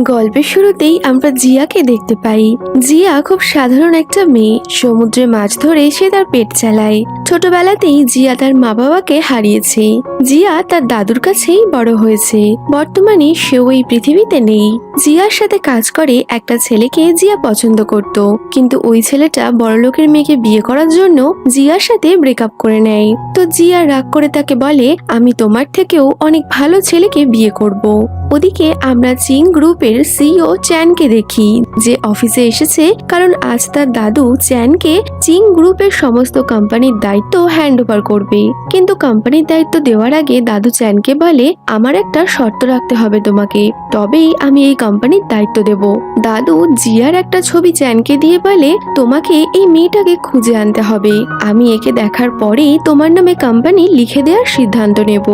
গল্পের শুরুতেই আমরা জিয়াকে দেখতে পাই। জিয়া খুব সাধারণ একটা মেয়ে। সমুদ্রে মাছ ধরে সে তার পেট চালায়। ছোটবেলাতেই জিয়া তার মা বাবাকে হারিয়েছে। জিয়া তার দাদুর কাছেই বড় হয়েছে। বর্তমানে সেও এই পৃথিবীতে নেই। জিয়ার সাথে কাজ করে একটা ছেলেকে জিয়া পছন্দ করত। কিন্তু ওই ছেলেটা বড়লোকের মেয়েকে বিয়ে করার জন্য জিয়ার সাথে ব্রেকআপ করে নেয়। তো জিয়া রাগ করে তাকে বলে, আমি তোমার থেকেও অনেক ভালো ছেলেকে বিয়ে করব। ওদিকে আমরা চিং গ্রুপের সিইও চ্যানকে দেখি, যে অফিসে এসেছে কারণ আজ তার দাদু চ্যানকে চিং গ্রুপের সমস্ত কোম্পানির দায়িত্ব হ্যান্ড ওভার করবে। কিন্তু কোম্পানির দায়িত্ব দেওয়ার আগে দাদু চ্যানকে বলে, আমার একটা শর্ত রাখতে হবে তোমাকে, তবেই আমি এই কোম্পানির দায়িত্ব দেব। দাদু জিয়ার একটা ছবি চ্যানকে দিয়ে বলে, তোমাকে এই মেয়েটাকে খুঁজে আনতে হবে। আমি একে দেখার পরেই তোমার নামে কোম্পানি লিখে দেওয়ার সিদ্ধান্ত নেব।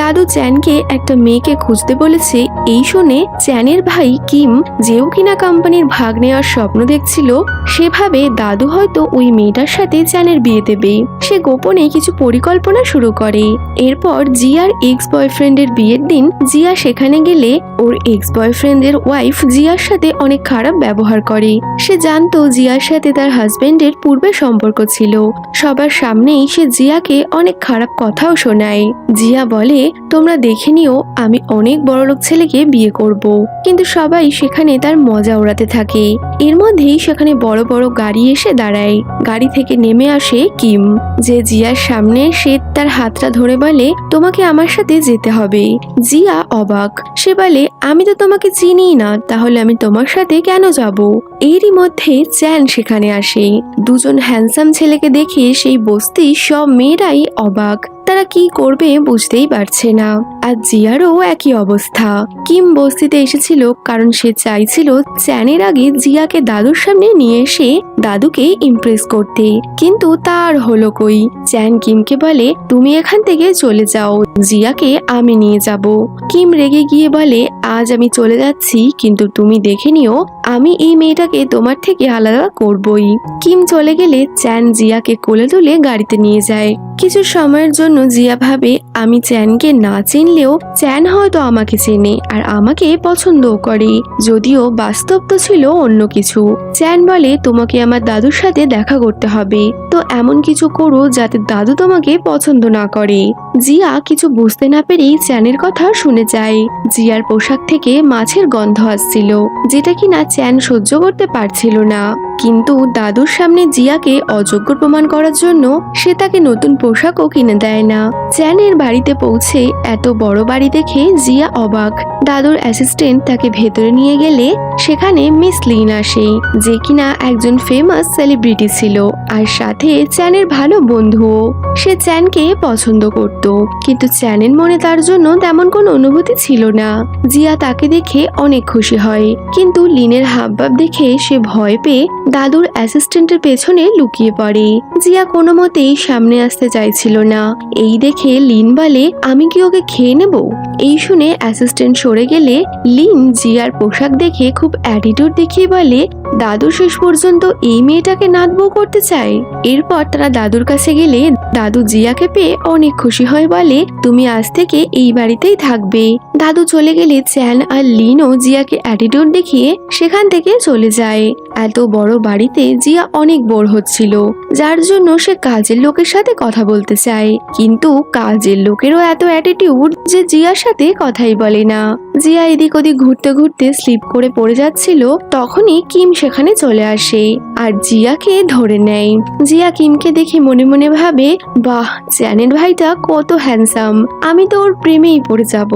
দাদু চ্যানকে একটা মেয়েকে খুঁজতে বলেছে এই শুনে চ্যানের ভাই কিম যেও কিনা কোম্পানির ভাগ নেওয়ার স্বপ্ন দেখছিল, সেভাবে দাদু হয়তো ওই মেয়েটার সাথে চ্যানের বিয়ে দেবে সে গোপনে কিছু পরিকল্পনা শুরু করে। এরপর জিয়ার এক্স বয়ফ্রেন্ডের বিয়ের দিন জিয়া সেখানে গেলে ওর এক্স বয়ফ্রেন্ডের ওয়াইফ জিয়ার সাথে অনেক খারাপ ব্যবহার করে। সে জানতো জিয়ার সাথে তার হাজবেন্ডের পূর্বে সম্পর্ক ছিল। সবার সামনেই সে জিয়াকে অনেক খারাপ কথাও শোনায়। জিয়া বলে, তোমরা দেখে নিও, আমি অনেক বড়লোক ছেলেকে বিয়ে করব। কিন্তু সবাই সেখানে তার মজা ওড়াতে থাকে। এর মধ্যেই সেখানে বড় বড় গাড়ি এসে দাঁড়ায়। গাড়ি থেকে নেমে আসে কিম। যে জিয়ার সামনে সে তার হাতটা ধরে বলে, তোমাকে আমার সাথে যেতে হবে। জিয়া অবাক। সে বলে, আমি তো তোমাকে চিনিই না, তাহলে আমি তোমার সাথে কেন যাব? এরই মধ্যে চ্যান সেখানে আসে। দুজন হ্যান্ডসাম ছেলেকে দেখে সেই বস্তি সব মেয়েরাই অবাক। তারা কি করবে বুঝতেই পারছে না। আর জিয়ারও একই অবস্থা। কিম বস্তিতে এসেছিল কারণ সে চাইছিল চ্যানের আগে জিয়াকে দাদুর সামনে নিয়ে এসে দাদুকে ইমপ্রেস করতে। কিন্তু তার হলো কই? চ্যান কিমকে বলে, তুমি এখান থেকে চলে যাও, জিয়াকে আমি নিয়ে যাব। কিম রেগে গিয়ে বলে, আজ আমি চলে যাচ্ছি, কিন্তু তুমি দেখে নিও, আমি এই মেয়েটাকে তোমার থেকে আলাদা করবই। কিম চলে গেলে চ্যান জিয়াকে কোলে তুলে গাড়িতে নিয়ে যায়। কিছু সময়ের জন্য জিয়া ভাবে, আমি চ্যানকে না চিনলেও চ্যান হয়তো আমাকে চেনে আর আমাকে পছন্দও করে। যদিও বাস্তব তো ছিল অন্য কিছু। চ্যান বলে, তোমাকে আমার দাদুর সাথে দেখা করতে হবে। তো এমন কিছু করো যাতে দাদু তোমাকে পছন্দ না করে। জিয়া কিছু বুঝতে না পেরেই চ্যানের কথা শুনে যায়। জিয়ার পোশাক থেকে মাছের গন্ধ আসছিল, যেটা কিনা চ্যান সহ্য করতে পারছিল না। কিন্তু দাদুর সামনে জিয়াকে অযোগ্য প্রমাণ করার জন্য সে তাকে নতুন পোশাকও কিনে দেয় না। চ্যানের বাড়িতে পৌঁছে এত বড় বাড়ি দেখে জিয়া অবাক। দাদুর অ্যাসিস্ট্যান্ট তাকে ভেতরে নিয়ে গেলে সেখানে মিস লিন আসে, যে কিনা একজন ফেমাস সেলিব্রিটি ছিল। আর সাথে চ্যানের ভালো বন্ধুও। সে চ্যানকে পছন্দ করত। কিন্তু চ্যানেল মনে তার জন্য তেমন কোনো অনুভূতি ছিল না। জিয়া তাকে দেখে অনেক খুশি হয়। কিন্তু লিনের হাবভাব দেখে সে ভয় পেয়ে দাদুর অ্যাসিস্ট্যান্টের পেছনে লুকিয়ে পড়ে। জিয়া কোনো মতেই সামনে আসতে চাইছিল না। এই দেখে লিন বলে, আমি কি ওকে খেয়ে নেব? এই শুনে অ্যাসিস্ট্যান্ট সরে গেলে লিন জিয়ার পোশাক দেখে খুব অ্যাটিটিউড দেখিয়ে বলে, দাদু শেষ পর্যন্ত এই মেয়েটাকে নাতবো করতে চায়? এরপর তারা দাদুর কাছে গেলে দাদু জিয়াকে পেয়ে অনেক খুশি হয় বলে, তুমি আজ থেকে এই বাড়িতেই থাকবে। দাদু চলে গেলে চ্যান আর লিনও জিয়াকে অ্যাটিটিউড দেখিয়ে সেখান থেকে চলে যায়। এত বড় বাড়িতে জিয়া অনেক বোর হচ্ছিল, যার জন্য সে কাজের লোকের সাথে কথা বলতে চায়। কিন্তু কাজের লোকেরও এত অ্যাটিটিউড যে জিয়ার সাথে কথাই বলে না। জিয়া এদিক ওদিক ঘুরতে ঘুরতে স্লিপ করে পড়ে যাচ্ছিল, তখনই কিম সেখানে চলে আসে আর জিয়াকে ধরে নেয়। জিয়া কিমকে দেখে মনে মনে ভাবে, বাহ, চ্যানের ভাইটা কত হ্যান্ডসাম আমি তো ওর প্রেমেই পড়ে যাব।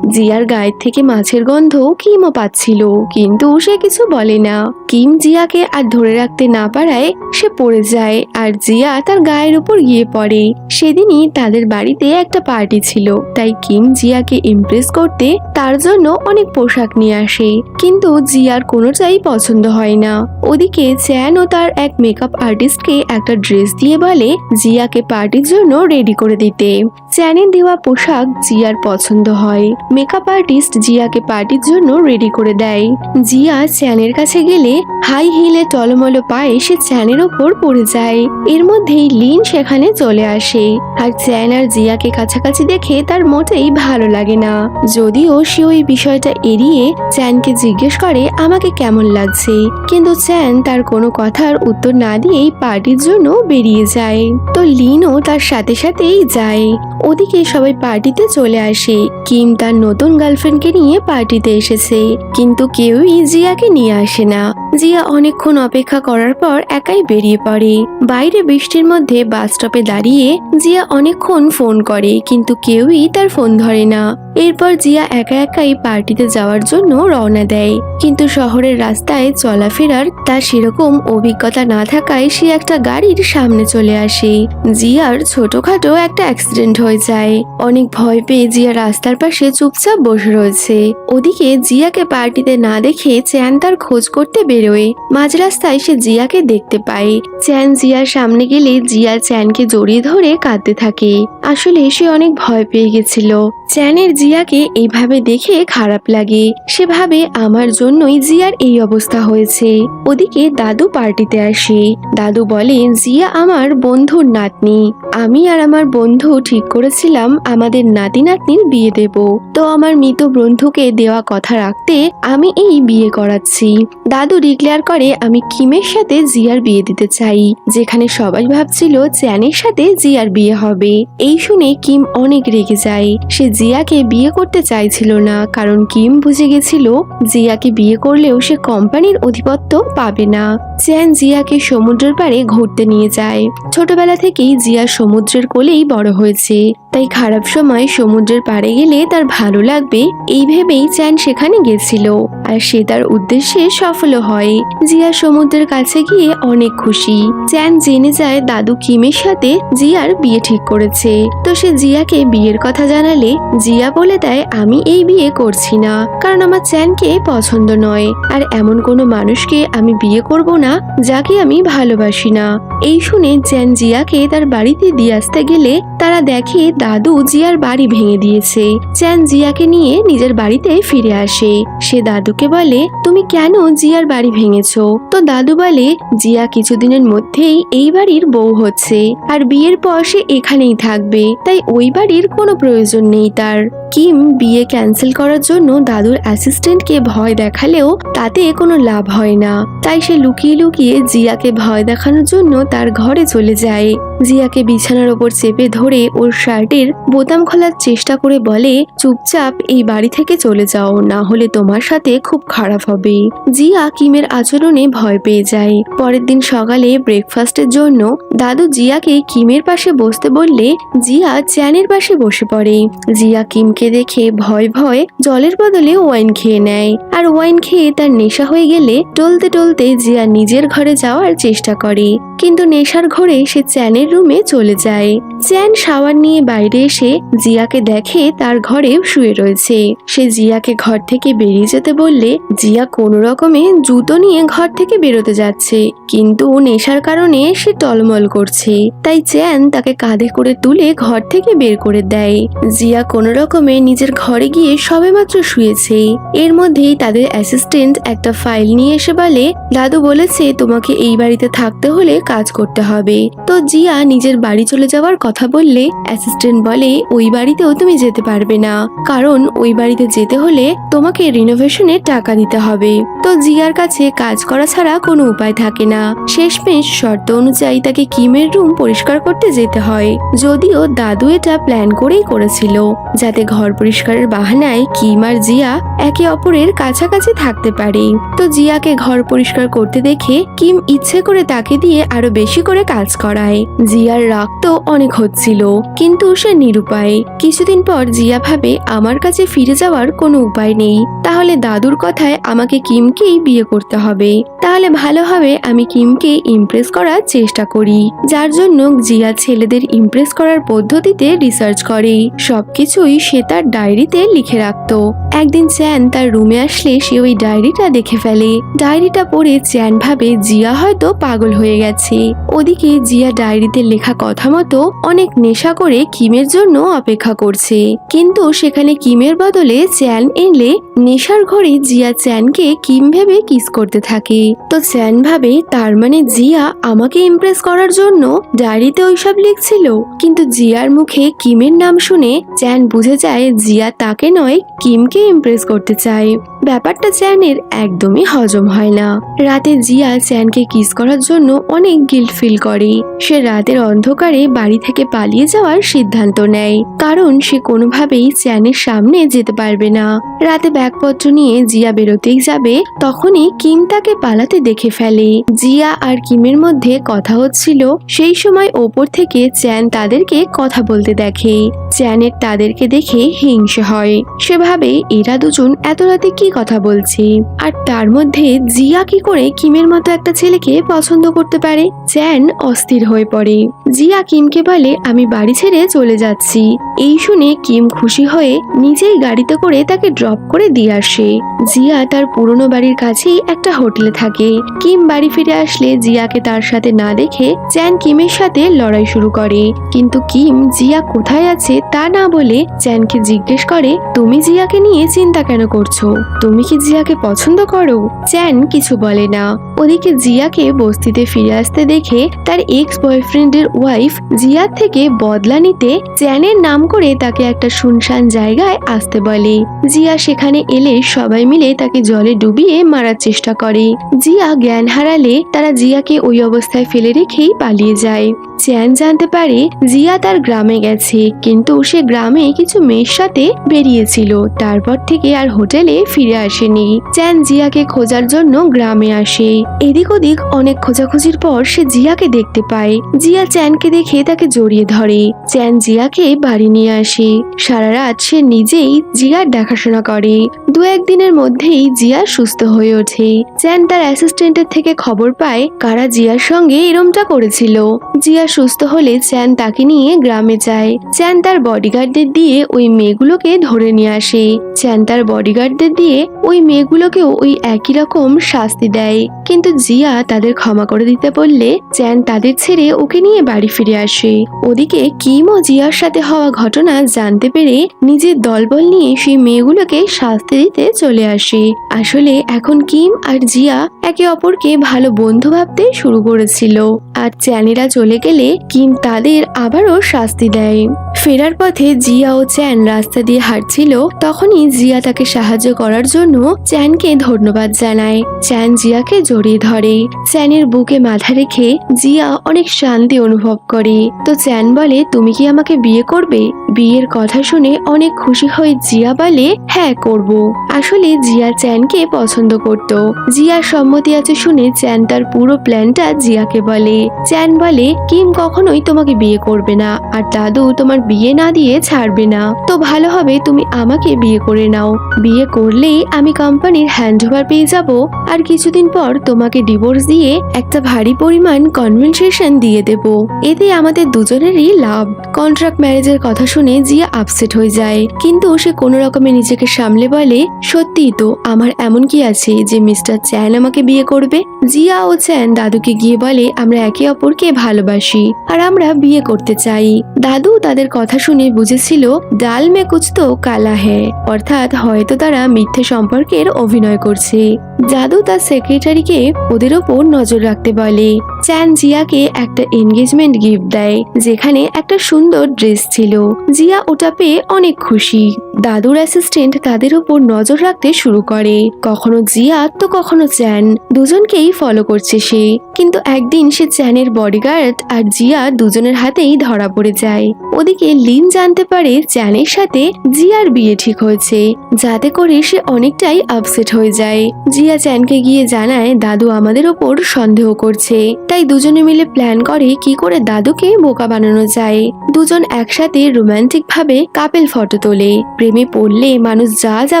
জিয়ার গায়ের থেকে মাছের গন্ধ কিমও পাচ্ছিল, কিন্তু সে কিছু বলে না। কিম জিয়াকে আর ধরে রাখতে না পারায় সে পড়ে যায় আর জিয়া তার গায়ের উপর গিয়ে পড়ে। সেদিনই তাদের বাড়িতে একটা পার্টি ছিল, তাই কিম জিয়াকে ইমপ্রেস করতে তার জন্য অনেক পোশাক নিয়ে আসে। কিন্তু জিয়ার কোনোটাই পছন্দ হয় না। ওদিকে চ্যান ও তার এক মেকআপ আর্টিস্টকে একটা ড্রেস দিয়ে বলে জিয়াকে পার্টির জন্য রেডি করে দিতে। চ্যানের দেওয়া পোশাক জিয়ার পছন্দ হয়। মেকআপ আর্টিস্ট জিয়াকে পার্টির জন্য রেডি করে দেয়। জিয়া চ্যানের কাছে গেলে হাই হিলে টলমলো পায়ে সে চ্যানের ওপর পড়ে যায়। এর মধ্যেই লিন সেখানে চলে আসে। আর চ্যান আর জিয়াকে কাছাকাছি দেখে তার মোটেই ভালো লাগে লাগে না। যদিও সে ওই বিষয়টা এড়িয়ে চ্যানকে জিজ্ঞেস করে, আমাকে কেমন লাগছে? কিন্তু চ্যান তার কোনো কথার উত্তর না দিয়েই পার্টির জন্য বেরিয়ে যায়। তো লিনও তার সাথে সাথেই যায়। ওদিকে সবাই পার্টিতে চলে আসে। কিম তার নতুন গার্লফ্রেন্ডকে নিয়ে পার্টিতে এসেছে। কিন্তু কেউই জিয়াকে নিয়ে আসে না। জিয়া অনেকক্ষণ অপেক্ষা করার পর একাই বেরিয়ে পড়ে। বাইরে বৃষ্টির মধ্যে বাস স্টপে দাঁড়িয়ে জিয়া অনেকক্ষণ ফোন করে, কিন্তু কেউই তার ফোন ধরে না। এরপর জিয়া একা একাই পার্টিতে যাওয়ার জন্য রওনা দেয়। কিন্তু শহরের রাস্তায় চলাফেরার তার সেরকম অভিজ্ঞতা না থাকায় সে একটা গাড়ির সামনে চলে আসে। জিয়ার ছোটখাটো একটা অ্যাক্সিডেন্ট হয়ে যায়। অনেক ভয় পেয়ে জিয়া রাস্তার পাশে চুপচাপ বসে রয়েছে। ওদিকে জিয়াকে পার্টিতে না দেখে চ্যান তার খোঁজ করতে বেরোয়। মাঝ রাস্তায় সে জিয়াকে দেখতে পায়। চ্যান জিয়ার সামনে গেলে জিয়া চ্যানকে জড়িয়ে ধরে কাঁদতে থাকে। আসলে সে অনেক ভয় পেয়ে গেছিল। চ্যানের জিয়াকে এইভাবে দেখে খারাপ লাগে। সে ভাবে আমার জন্যই জিয়ার এই অবস্থা হয়েছে। ওদিকে দাদু পার্টিতে আসে। দাদু বলে, জিয়া আমার বন্ধুর নাতনি। আমি আর আমার বন্ধু ঠিক করেছিলাম আমাদের নাতি নাতনির বিয়ে দেব। তো আমার মৃত বন্ধুকে দেওয়া কথা রাখতে আমি এই বিয়ে করাচ্ছি। দাদু ডিক্লেয়ার করে, আমি কিমের সাথে জিয়ার বিয়ে দিতে চাই। যেখানে সবাই ভাবছিল চ্যানের সাথে জিয়ার বিয়ে হবে। এই শুনে কিম অনেক রেগে যায়। সে জিয়াকে বিয়ে করতে চাইছিল না, কারণ কিম বুঝে গেছিল জিয়াকে বিয়ে করলেও সে কোম্পানির অধিপত্য পাবে না। চ্যান জিয়াকে সমুদ্রের পাড়ে ঘুরতে নিয়ে যায়। ছোটবেলা থেকেই জিয়া সমুদ্রের কোলেই বড় হয়েছে। তাই খারাপ সময় সমুদ্রের পাড়ে গেলে তার ভালো লাগবে এই ভেবেই চ্যান সেখানে গেছিল। আর সে তার উদ্দেশ্যে সফল হয়। জিয়া সমুদ্রের কাছে গিয়ে অনেক খুশি। চ্যান জেনে যায় দাদু কিমের সাথে জিয়ার বিয়ে ঠিক করেছে। তো সে জিয়াকে বিয়ের কথা জানালে জিয়া বলে দেয় আমি এই বিয়ে করছি না। কারণ আমার চ্যানকে পছন্দ নয়। আর এমন কোনো মানুষকে আমি বিয়ে করব না, যাকে আমি ভালোবাসি না। এই শুনে চ্যান জিয়াকে তার বাড়িতে দিয়ে আসতে গেলে তারা দেখে দাদু জিয়ার বাড়ি ভেঙে দিয়েছে। চ্যান জিয়াকে নিয়ে নিজের বাড়িতে ফিরে আসে। সে দাদুকে বলে, তুমি কেন জিয়ার বাড়ি ভেঙেছ? তো দাদু বলে, জিয়া কিছুদিনের মধ্যেই এই বাড়ির বউ হচ্ছে। আর বিয়ের পর সে এখানেই থাকবে। তাই ওই বাড়ির কোনো প্রয়োজন নেই তার। কিম বিয়ে ক্যান্সেল করার জন্য দাদুর অ্যাসিস্ট্যান্টকে ভয় দেখালেও তাতে কোনো লাভ হয় না। তাই সে লুকিয়ে লুকিয়ে জিয়াকে ভয় দেখানোর জন্য তার ঘরে চলে যায়। জিয়াকে বিছানার ওপর চেপে ধরে ওর শার্টের বোতাম খোলার চেষ্টা করে বলে, চুপচাপ এই বাড়ি থেকে চলে যাও, না হলে তোমার সাথে খুব খারাপ হবে। জিয়া কিমের আচরণে ভয় পেয়ে যায়। পরের দিন সকালে ব্রেকফাস্টের জন্য দাদু জিয়াকে কিমের পাশে বসতে বললে, জিয়া চ্যানের পাশে বসে পড়ে। জিয়া কিমকে দেখে ভয় ভয় জলের বদলে ওয়াইন খেয়ে নেয়। আর ওয়াইন খেয়ে তার নেশা হয়ে গেলে টলতে টলতে জিয়া নিজের ঘরে যাওয়ার চেষ্টা করে। কিন্তু নেশার ঘরে সে চ্যানের রুমে চলে যায়। চ্যান শাওয়ার নিয়ে বাইরে এসে জিয়াকে দেখে তার ঘরে শুয়ে রয়েছে। সে জিয়াকে ঘর থেকে বেরিয়ে যেতে বললে জিয়া কোনো রকমে জুতো নিয়ে ঘর থেকে বেরোতে যাচ্ছে। কিন্তু নেশার কারণে সে টলমল করছে। তাই চ্যান তাকে কাঁধে করে তুলে ঘর থেকে বের করে দেয়। জিয়া কোনো রকমে নিজের ঘরে গিয়ে সবেমাত্র শুয়েছে। এর মধ্যেই তাদের অ্যাসিস্ট্যান্ট একটা ফাইল নিয়ে এসে বলে, দাদু বলেছে তোমাকে এই বাড়িতে থাকতে হলে কাজ করতে হবে। তো জিয়া নিজের বাড়ি চলে যাওয়ার কথা বললে অ্যাসিস্ট্যান্ট বলে, ওই বাড়িতেও তুমি যেতে পারবে না। কারণ ওই বাড়িতে যেতে হলে তোমাকে রিনোভেশনের টাকা দিতে হবে। তো জিয়ার কাছে কাজ করা ছাড়া কোনো উপায় থাকে না। শেষমেশ শর্ত অনুযায়ী তাকে কিমের রুম পরিষ্কার করতে যেতে হয়। যদিও দাদু এটা প্ল্যান করেই করেছিল, যাতে ঘর পরিষ্কারের বাহানায় কিম আর জিয়া একে অপরের কাছাকাছি থাকতে পারে। তো জিয়াকে ঘর পরিষ্কার করতে দেখে কিম ইচ্ছে করে তাকে দিয়ে আরও বেশি করে কাজ করায়। জিয়ার রাগ তো অনেক হচ্ছিল, কিন্তু সে নিরুপায়। কিছুদিন পর জিয়া ভাবে, আমার কাছে ফিরে যাওয়ার কোনো উপায় নেই। তাহলে দাদুর কথায় আমাকে কিমকেই বিয়ে করতে হবে। তাহলে ভালো হবে আমি কিমকে ইমপ্রেস করার চেষ্টা করি। যার জন্য জিয়া ছেলেদের ইমপ্রেস করার পদ্ধতিতে রিসার্চ করে। সবকিছুই সে তার ডায়েরিতে লিখে রাখতো। একদিন চ্যান তার রুমে আসলে সে ওই ডায়েরিটা দেখে ফেলে। ডায়েরিটা পড়ে চ্যান ভাবে, জিয়া হয়তো পাগল হয়ে গেছে। ওদিকে জিয়া ডায়েরি ডায়েরিতে লেখা কথা মতো অনেক নেশা করে কিমের জন্য অপেক্ষা করছে। কিন্তু সেখানে কিমের বদলে চ্যান এলে নেশার ঘরে জিয়া চ্যানকে কিম ভেবে কিস করতে থাকে। তো চ্যান ভাবে, তার মানে জিয়া আমাকে ইমপ্রেস করার জন্য ডায়েরিতে ওইসব লিখছিল? কিন্তু জিয়ার মুখে কিমের নাম শুনে চ্যান বুঝে যায় জিয়া তাকে নয় কিমকে ইমপ্রেস করতে চায়। ব্যাপারটা চ্যানের একদমই হজম হয় না। রাতে জিয়া চ্যানকে কিস করার জন্য অনেক গিল্ট ফিল করে। সে রাতের অন্ধকারে বাড়ি থেকে পালিয়ে যাওয়ার সিদ্ধান্ত নেয়। কারণ সে কোনোভাবেই চ্যানের সামনে যেতে পারবে না। রাতে ব্যাগপত্র নিয়ে জিয়া বেরোতেই যাবে, তখনই কিম তাকে পালাতে দেখে ফেলে। জিয়া আর কিমের মধ্যে কথা হচ্ছিল, সেই সময় ওপর থেকে চ্যান তাদেরকে কথা বলতে দেখে। চ্যানের তাদেরকে দেখে হিংসে হয়। সে ভাবে এরা দুজন এত রাতে কি কথা বলছে? আর তার মধ্যে জিয়া কি করে কিমের মতো একটা ছেলেকে পছন্দ করতে পারে? চ্যান অস্থির হয়ে পড়ে। জিয়া কিমকে বলে, আমি বাড়ি ছেড়ে চলে যাচ্ছি। এই শুনে কিম খুশি হয়ে নিজেই গাড়িতে করে তাকে ড্রপ করে দিয়ে আসে। জিয়া তার পুরনো বাড়ির কাছেই একটা হোটেলে থাকে। কিম বাড়ি ফিরে আসলে জিয়াকে তার সাথে না দেখে চ্যান কিমের সাথে লড়াই শুরু করে। কিন্তু কিম জিয়া কোথায় আছে তা না বলে চ্যানকে জিজ্ঞেস করে, তুমি জিয়াকে নিয়ে চিন্তা কেন করছ? তুমি কি জিয়াকে পছন্দ করো? চ্যান কিছু বলে না। ওদিকে জিয়াকে বস্তিতে ফিরে আসতে দেখে তার এক্স বয়ফ্রেন্ডের ওয়াইফ জিয়ার থেকে বদলা নিতে চ্যানের নাম করে তাকে একটা শুনশান জায়গায় আসতে বলে। জিয়া সেখানে এলে সবাই মিলে তাকে জলে ডুবিয়ে মারার চেষ্টা করে। জিয়া জ্ঞান হারালে তারা জিয়াকে ওই অবস্থায় ফেলে রেখেই পালিয়ে যায়। চ্যান জানতে পারে জিয়া তার গ্রামে গেছে, কিন্তু সে গ্রামে কিছু মেয়ের সাথে বেরিয়েছিল। তারপর থেকে আর হোটেলে ফিরে আসেনি। চ্যান জিয়াকে খোঁজার জন্য গ্রামে আসে। এদিক ওদিক অনেক খোঁজাখুঁজির পর সে জিয়াকে দেখতে পায়। জিয়া চ্যানকে দেখে তাকে জড়িয়ে ধরে। চ্যান জিয়াকে বাড়ি নিয়ে আসে। সারা রাত সে নিজেই জিয়ার দেখাশোনা করে। দু একদিনের মধ্যেই জিয়া সুস্থ হয়ে ওঠে। চ্যান তার অ্যাসিস্ট্যান্টের থেকে খবর পায় কারা জিয়ার সঙ্গে এরমটা করেছিল। জিয়া সুস্থ হলে চ্যান তাকে নিয়ে গ্রামে যায়। চ্যান তার বডিগার্ডদের দিয়ে ওই মেয়েগুলোকে ধরে নিয়ে আসে। চ্যান তার বডিগার্ডদের দিয়ে ওই মেয়েগুলোকেও ওই একই রকম শাস্তি দেয়। কিন্তু জিয়া তাদের ক্ষমা করে দিতে বললে চ্যান তাদের ছেড়ে ওকে নিয়ে বাড়ি ফিরে আসে। ওদিকে কিম ও জিয়ার সাথে হওয়া ঘটনা জানতে পেরে নিজের দলবল নিয়ে সেই মেয়েগুলোকে শাস্তি দিতে চলে আসে। আসলে এখন কিম আর জিয়া একে অপরকে ভালো বন্ধু ভাবতে শুরু করেছিল। আর চ্যানেরা চলে গেলে কিম তাদের আবারও শাস্তি দেয়। ফেরার পথে জিয়া ও চ্যান রাস্তা দিয়ে হাঁটছিল, তখনই জিয়া তাকে সাহায্য করার জন্য চ্যানকে ধন্যবাদ জানায়। চ্যান জিয়াকে জড়িয়ে ধরে। চ্যানের বুকে মাথা রেখে জিয়া অনেক শান্তি অনুভব করে। তো চ্যান বলে, তুমি কি আমাকে বিয়ে করবে? বিয়ের কথা শুনে অনেক খুশি হয়ে জিয়া বলে হ্যাঁ করব। আসলে জিয়া চ্যানকে পছন্দ করত। জিয়ার সম্মতি আছে শুনে চ্যান তার পুরো প্ল্যানটা জিয়াকে বলে। চ্যান বলে, কিম কখনোই তোমাকে বিয়ে করবে না, আর দাদু তোমার বিয়ে না দিয়ে ছাড়বে না। তো ভালো হবে তুমি আমাকে বিয়ে করে নাও। বিয়ে করলেই আমি কোম্পানির হ্যান্ড ওভার পেয়ে যাব আর কিছুদিন পর তোমাকে ডিভোর্স দিয়ে একটা ভারী পরিমাণ কনভেনসেশন দিয়ে দেব। এতে আমাদের দুজনেরই লাভ। কন্ট্রাক্ট ম্যারেজের কথা শুনে জিয়া আপসেট হয়ে যায়। কিন্তু সে কোনো রকমে নিজেকে সামলে বলে, সত্যিই তো আমার এমন কি আছে যে মিস্টার চ্যান আমাকে বিয়ে করবে? জিয়া ও চ্যান দাদুকে গিয়ে বলে, আমরা একে অপরকে ভালোবাসি আর আমরা বিয়ে করতে চাই। দাদু তাদের কথা শুনে বুঝেছিল ডাল মে কুচ তো কালা হে। অর্থাৎ হয়তো তারা মিথ্যে সম্পর্কের অভিনয় করছে। জাদু তার সেক্রেটারিকে ওদের ওপর নজর রাখতে বলে। চ্যান জিয়াকে একটা এনগেজমেন্ট গিফট দেয়, যেখানে একটা সুন্দর ড্রেস ছিল। জিয়া ওটা পেয়ে অনেক খুশি। দাদুর অ্যাসিস্ট্যান্ট তাদের উপর নজর রাখতে শুরু করে। কখনো জিয়া তো কখনো চ্যান দুজনকেই ফলো করছে সে। কিন্তু একদিন সে চ্যানের বডিগার্ড আর জিয়া দুজনের হাতেই ধরা পড়ে যায়। ওদিকে লিন জানতে পারে চ্যানের সাথে জিয়ার বিয়ে ঠিক হয়েছে। যাতে করে সে অনেকটাই আপসেট হয়ে যায়। জিয়া চ্যানকে গিয়ে জানায়, দাদু আমাদের ওপর সন্দেহ করছে। তাই দুজনে মিলে প্ল্যান করে কি করে দাদুকে বোকা বানানো যায়। দুজন একসাথে রোমান্টিক ভাবে কাপেল ফটো তোলে। প্রেমে পড়লে মানুষ যা যা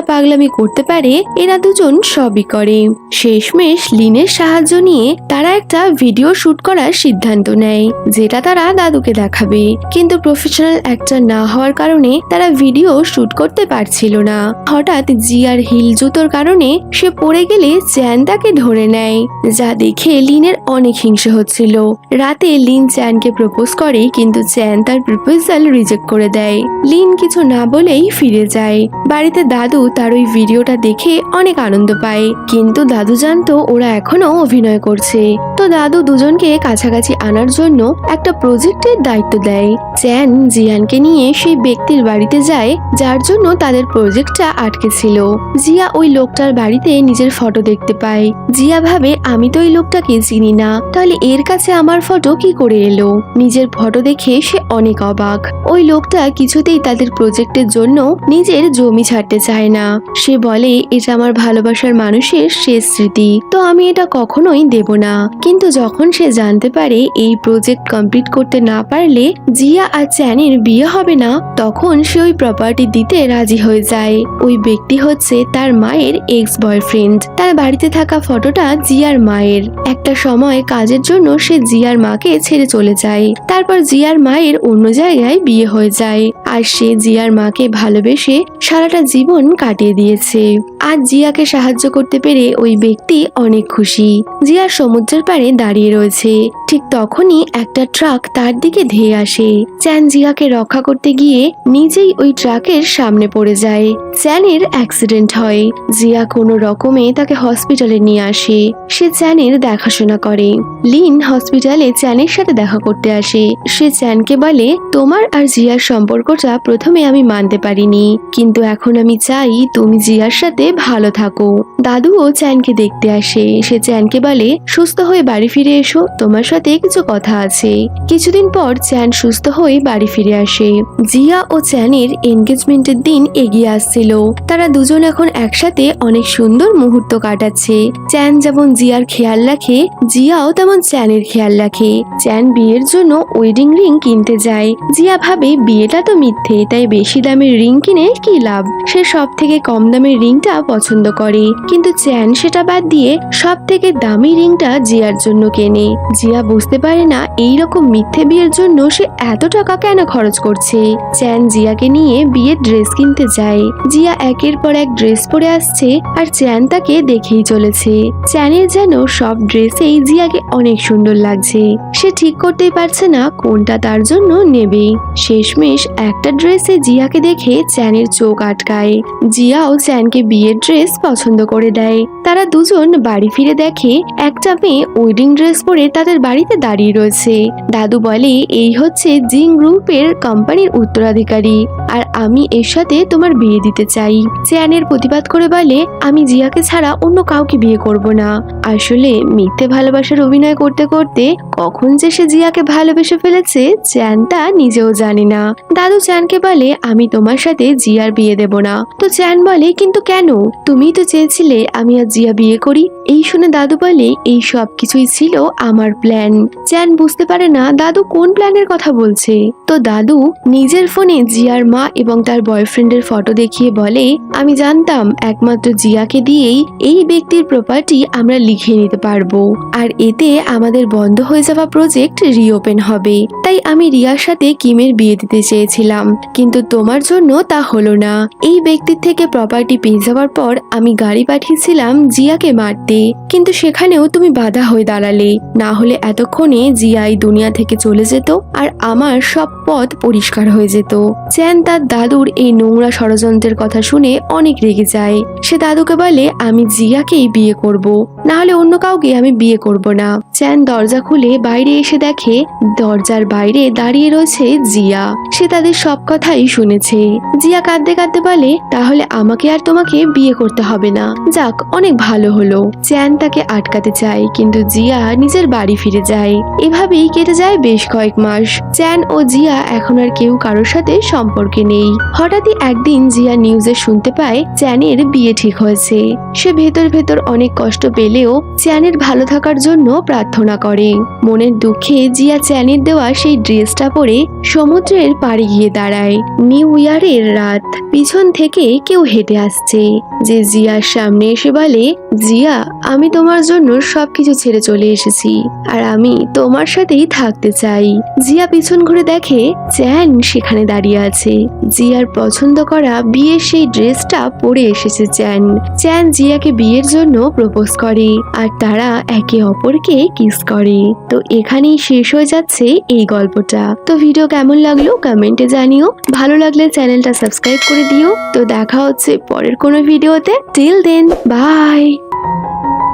পাগলামি করতে পারে, এরা দুজন সবই করে। শেষমেশ লিনের সাহায্য নিয়ে তারা একটা ভিডিও শুট করার সিদ্ধান্ত নেয়, যেটা তারা দাদুকে দেখাবে। কিন্তু প্রফেশনাল অ্যাক্টর না হওয়ার কারণে তারা ভিডিও শুট করতে পারছিল না। হঠাৎ জিয়ার হিল জুতোর কারণে সে পড়ে গেলে চ্যান তাকে ধরে নেয়, যা দেখে লিনের অনেক হিংসা বসে হচ্ছিল, রাতে লিন চ্যানকে প্রপোজ করে, কিন্তু চ্যান তার প্রপোজাল রিজেক্ট করে দেয়। লিন কিছু না বলেই ফিরে যায়। বাড়িতে দাদু তার ওই ভিডিওটা দেখে অনেক আনন্দ পায়। কিন্তু দাদু জানতো ওরা এখনও অভিনয় করছে। তো দাদু দুজনকে কাছাকাছি আনার জন্য একটা প্রজেক্টের দায়িত্ব দেয়। চ্যান জিয়ানকে নিয়ে সেই ব্যক্তির বাড়িতে যায়, যার জন্য তাদের প্রজেক্টটা আটকে ছিল। জিয়া ওই লোকটার বাড়িতে নিজের ফটো দেখতে পায়। জিয়া ভাবে, আমি তো ওই লোকটাকে চিনি না। তাহলে এর কাছে আমার ফটো কি করে এলো? নিজের ফটো দেখে সে অনেক অবাক। ওই লোকটা কিছুতেই তাদের প্রজেক্টের জন্য নিজের জমি ছাড়তে চায় না। সে বলে, এটা আমার ভালোবাসার মানুষের শেষ স্মৃতি। তো আমি এটা কখনোই দেব না। কিন্তু যখন সে জানতে পারে এই প্রজেক্ট কমপ্লিট করতে না পারলে জিয়া আর চ্যানের বিয়ে হবে না, তখন সে ওই প্রপার্টি দিতে রাজি হয়ে যায়। ওই ব্যক্তি হচ্ছে তার মায়ের এক্স বয়ফ্রেন্ড তার বাড়িতে থাকা ফটোটা জিয়ার মায়ের। একটা সময় কাজের জন্য সে জিয়ার মাকে ছেড়ে চলে যায়। তারপর জিয়ার মায়ের অন্য জায়গায় বিয়ে হয়ে যায়। আর সে জিয়ার মাকে ভালোবেসে সারাটা জীবন কাটিয়ে দিয়েছে। আর জিয়াকে সাহায্য করতে পেরে ওই ব্যক্তি অনেক খুশি। জিয়া সমুদ্রের পাড়ে দাঁড়িয়ে রয়েছে। ঠিক তখনই একটা ট্রাক তার দিকে ধেয়ে আসে। চ্যান জিয়াকে রক্ষা করতে গিয়ে নিজেই ওই ট্রাকের সামনে পড়ে যায়। চ্যানের অ্যাক্সিডেন্ট হয়। জিয়া কোনো রকমে তাকে হসপিটালে নিয়ে আসে। সে চ্যানের দেখাশোনা করে। লিন হসপিটালে চ্যানের সাথে দেখা করতে আসে। সে চ্যানকে বলে, তোমার আর জিয়ার সম্পর্কটা প্রথমে আমি মানতে পারিনি। কিন্তু এখন আমি চাই তুমি জিয়ার সাথে ভালো থাকো। দাদুও চ্যানকে দেখতে আসে। সে চ্যানকে বলে, সুস্থ হয়ে বাড়ি ফিরে এসো। তোমার সাথে কিছু কথা আছে। কিছুদিন পর চ্যান সুস্থ হয়ে বাড়ি ফিরে আসে। জিয়া ও চ্যানের এনগেজমেন্টের দিন এগিয়ে আসছিল। তারা দুজন এখন একসাথে অনেক সুন্দর মুহূর্ত কাটাচ্ছে। চ্যান যেমন জিয়ার খেয়াল রাখে, জিয়াও তেমন চ্যানের খেয়াল রাখে। চ্যান বিয়ের জন্য ওয়েডিং রিং কিনতে যায়। জিয়া ভাবে, বিয়েটা তো মিথ্যে, তাই বেশি দামের রিং কিনে কি লাভ? সে সব থেকে কম দামের রিংটা পছন্দ করে। কিন্তু চ্যান সেটা বাদ দিয়ে সব থেকে দামি রিংটা জিয়ার জন্য কেনে। জিয়া বুঝতে পারে না এই রকম মিথ্যে বিয়ের জন্য সে এত টাকা কেন খরচ করছে? চ্যান জিয়াকে নিয়ে বিয়ের ড্রেস কিনতে যায়। জিয়া একের পর এক ড্রেস পরে আসছে, আর চ্যান তাকে দেখেই চলেছে। চ্যানের যেন সব ড্রেসেই জিয়াকে অনেক সুন্দর লাগছে। সে ঠিক করতেই পারছে না কোনটা তার জন্য নেবে। শেষমেশ একটা ড্রেসে জিয়াকে দেখে চ্যানের চোখ আটকায়। জিয়াও চ্যানকে বিয়ের ড্রেস পছন্দ করে দেয়। তারা দুজন বাড়ি ফিরে দেখে একটা মেয়ে ওয়েডিং ড্রেস পরে তাদের বাড়িতে দাঁড়িয়ে রয়েছে। দাদু বলে, এই হচ্ছে জিং গ্রুপের কোম্পানির উত্তরাধিকারী। আর আমি এর সাথে তোমার বিয়ে দিতে চাই। চ্যানের প্রতিবাদ করে বলে, আমি জিয়াকে ছাড়া অন্য কাউকে বিয়ে করব না। আসলে মিথ্যে ভালোবাসার অভিনয় করতে করতে কখন যে সে জিয়াকে ভালোবেসে ফেলেছে চ্যান তা নিজেও জানে না। দাদু চ্যানকে বলে, আমি তোমার সাথে জিয়ার বিয়ে দেব না। তো চ্যান বলে, কিন্তু কেন? তুমি তো চেয়েছিলে আমি আর জিয়া বিয়ে করি এই শুনে দাদু বলে, এই সব কিছুই ছিল আমার প্ল্যান চ্যান বুঝতে পারে না দাদু কোন প্ল্যানের কথা বলছে। তো দাদু নিজের ফোনে জিয়ার মা এবং তার বয়ফ্রেন্ডের ফটো দেখিয়ে বলে, আমি জানতাম একমাত্র জিয়াকে দিয়েই এই ব্যক্তির প্রপার্টি আমরা লিখে নিতে পারব। আর এতে আমাদের বন্ধ হয়ে যাওয়া প্রজেক্ট রিওপেন হবে। তাই আমি রিয়ার সাথে কিমের বিয়ে দিতে চেয়েছিলাম। কিন্তু তোমার জন্য তা হলো না। এই ব্যক্তির থেকে প্রপার্টি পেয়ে যাওয়ার পর আমি গাড়ি পাঠিয়েছিলাম জিয়াকে মারতে। কিন্তু সেখানেও তুমি বাধা হয়ে দাঁড়ালে। না হলে এতক্ষণে জিয়া এই দুনিয়া থেকে চলে যেত আর আমার সব পথ পরিষ্কার হয়ে যেত। চ্যান তার দাদুর এই নোংরা ষড়যন্ত্রের কথা শুনে অনেক রেগে যায়। সে দাদুকে বলে, আমি জিয়াকেই বিয়ে করব। না হলে অন্য কাউকে আমি বিয়ে করব না। চ্যান দরজা খুলে বাইরে এসে দেখে দরজার বাইরে দাঁড়িয়ে রয়েছে জিয়া। সে তাদের সব কথাই শুনেছে। জিয়া কাঁদতে কাঁদতে বলে, তাহলে আমাকে আর তোমাকে বিয়ে করতে হবে না। যাক, অনেক ভালো হলো। চ্যান তাকে আটকাতে চায়, কিন্তু জিয়া নিজের বাড়ি ফিরে যায়। এভাবেই কেটে যায় বেশ কয়েক মাস। চ্যান ও জিয়া এখন আর কেউ কারোর সাথে সম্পর্কে নেই। হঠাৎই একদিন জিয়া নিউজে শুনতে পায় চ্যানের বিয়ে ঠিক হয়েছে। সে ভেতর ভেতর অনেক কষ্ট পেলেও চ্যানের ভালো থাকার জন্য প্রার্থনা করে। মনের দুঃখে জিয়া চ্যানের দেওয়া সেই ড্রেসটা পরে সমুদ্রের পাড়ে গিয়ে দাঁড়ায়। নিউ ইয়ারের রাত। পিছন থেকে কেউ হেঁটে আসছে। যে জিয়ার সামনে এসে বলে, জিয়া আমি তোমার জন্য সবকিছু ছেড়ে চলে এসেছি, আর আমি তোমার সাথেই থাকতে চাই। জিয়া পিছন ঘুরে দেখে চ্যান সেখানে দাঁড়িয়ে আছে। জিয়ার পছন্দ করা বিয়ের সেই ড্রেসটা পরে এসেছে চ্যান। চ্যান জিয়াকে বিয়ের জন্য প্রপোজ করে, আর তারা একে অপরকে কিস করে। তো এখানেই শেষ হয়ে যাচ্ছে এই গল্পটা। তো ভিডিও কেমন লাগল কমেন্টে জানিও। ভালো লাগলে চ্যানেলটা সাবস্ক্রাইব করে দিও। তো দেখা হচ্ছে পরের কোনো ভিডিওতে। Till then, bye! thank you